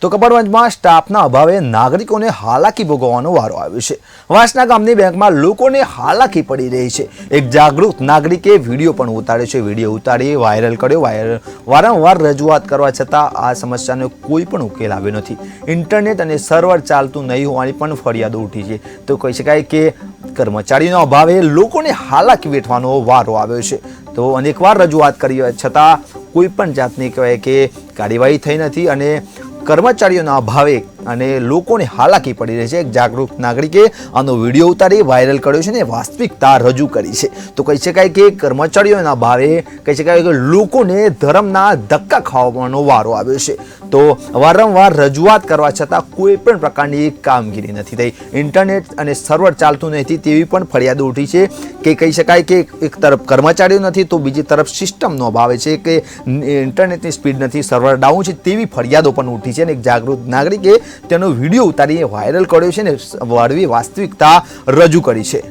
તો કપડવંજમાં સ્ટાફના અભાવે નાગરિકોને હાલાકી ભોગવવાનો વારો આવ્યો છે. વાસના ગામની બેંકમાં લોકોને હાલાકી પડી રહી છે. એક જાગૃત નાગરિકે વીડિયો પણ ઉતાર્યો છે. વીડિયો ઉતારી વાયરલ કર્યો. વાયરલ વારંવાર રજૂઆત કરવા છતાં આ સમસ્યાનો કોઈ પણ ઉકેલ આવ્યો નથી. ઇન્ટરનેટ અને સર્વર ચાલતું નહીં હોવાની પણ ફરિયાદો ઉઠી છે. તો કહી શકાય કે કર્મચારીનો અભાવે લોકોને હાલાકી વેઠવાનો વારો આવ્યો છે. તો અનેકવાર રજૂઆત કરી છતાં કોઈ પણ જાતની કહેવાય કે કાર્યવાહી થઈ નથી અને કર્મચારીઓના અભાવે અને લોકોને હાલાકી પડી રહી છે. એક જાગૃત નાગરિકે આનો વીડિયો ઉતારી વાયરલ કર્યો છે ને વાસ્તવિકતા રજૂ કરી છે. તો કહી શકાય કે કર્મચારીઓના ભાવે કહી શકાય કે લોકોને ધર્મના ધક્કા ખાવાનો વારો આવ્યો છે. તો વારંવાર રજૂઆત કરવા છતાં કોઈ પણ પ્રકારની કામગીરી નથી થઈ. ઇન્ટરનેટ અને સર્વર ચાલતું નથી તેવી પણ ફરિયાદો ઉઠી છે કે કહી શકાય કે એક તરફ કર્મચારીઓ નથી તો બીજી તરફ સિસ્ટમનો અભાવ છે કે ઇન્ટરનેટની સ્પીડ નથી, સર્વર ડાઉન છે તેવી ફરિયાદો પણ ઉઠી છે અને એક જાગૃત નાગરિકે તેનો વીડિયો ઉતારી વાયરલ કર્યો છે ને વળવી વાસ્તવિકતા રજૂ કરી છે.